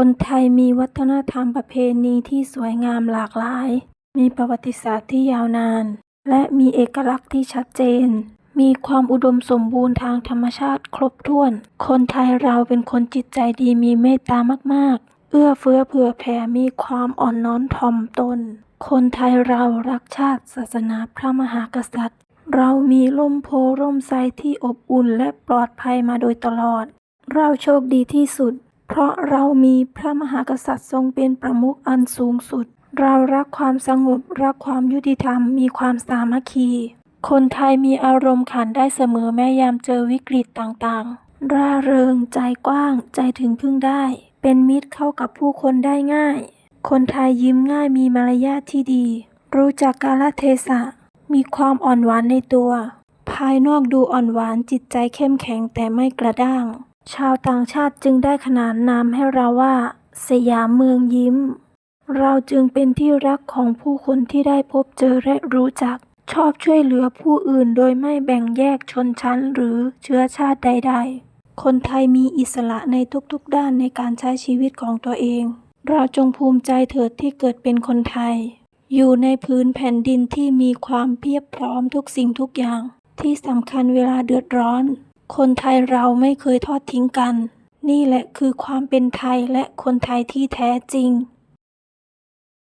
คนไทยมีวัฒนธรรมประเพณีที่สวยงามหลากหลาย มีประวัติศาสตร์ที่ยาวนาน และมีเอกลักษณ์ที่ชัดเจน มีความอุดมสมบูรณ์ทางธรรมชาติครบถ้วน คนไทยเราเป็นคนจิตใจดีมีเมตตามาก ๆ เอื้อเฟื้อเผื่อแผ่มีความอ่อนน้อมถ่อมตน คนไทยเรารักชาติศาสนาพระมหากษัตริย์ เรามีร่มโพร่มไทรที่อบอุ่นและปลอดภัยมาโดยตลอด เราโชคดีที่สุด เพราะเรามีพระมหากษัตริย์ทรงเป็นประมุขอันสูงสุด เรารักความสงบรักความยุติธรรมมีความสามัคคี คนไทยมีอารมณ์ขันได้เสมอแม้ยามเจอวิกฤตต่างๆ ร่าเริงใจกว้างใจถึงพึ่งได้ เป็นมิตรเข้ากับผู้คนได้ง่าย คนไทยยิ้มง่ายมีมารยาทที่ดี รู้จักกาลเทศะ มีความอ่อนหวานในตัว ภายนอกดูอ่อนหวานจิตใจเข้มแข็งแต่ไม่กระด้าง ชาวต่างชาติจึงได้ขนานนามให้เราว่า สยามเมืองยิ้ม เราจึงเป็นที่รักของผู้คนที่ได้พบเจอและรู้จัก ชอบช่วยเหลือผู้อื่นโดยไม่แบ่งแยกชนชั้นหรือเชื้อชาติใด ๆ คนไทยมีอิสระในทุกๆด้านในการใช้ชีวิตของตัวเอง เราจงภูมิใจเถิดที่เกิดเป็นคนไทย อยู่ในพื้นแผ่นดินที่มีความเพียบพร้อมทุกสิ่งทุกอย่าง ที่สำคัญเวลาเดือดร้อน คนไทยเราไม่เคยทอดทิ้งกัน นี่แหละคือความเป็นไทยและคนไทยที่แท้จริง